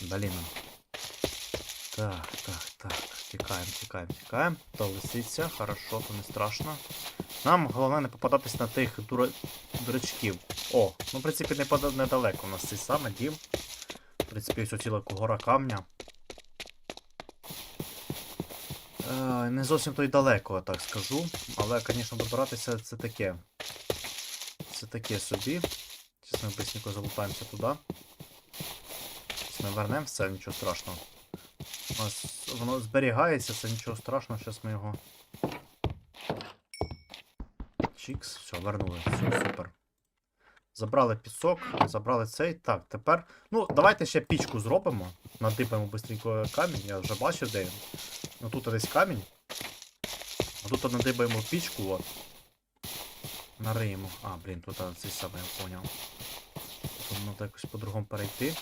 Блін. Так, так, так. Тікаємо, тікаємо, тікаємо. То лисиця, хорошо, то не страшно. Нам головне не попадатись на тих дура... дурачків. О, ну в принципі не пода- недалеко у нас цей саме дім. В принципі, ось ціла гора камня. Е, не зовсім то й далеко, я так скажу. Але, звісно, добиратися це таке. Це таке собі. Зараз ми быстренько залутаємося туди. Ми вернемо все, нічого страшного. У нас воно зберігається, це нічого страшного, зараз ми його. Чікс, все, вернули. Все, супер. Забрали пісок, забрали цей. Так, тепер. Ну, давайте ще пічку зробимо. Надипаємо быстренько камінь, я вже бачив, де він. Ну тут десь камінь. А тут надибаємо пічку, от. Нариємо. А, блін, тут цей самий я поняв. Тут треба якось по-другому перейти.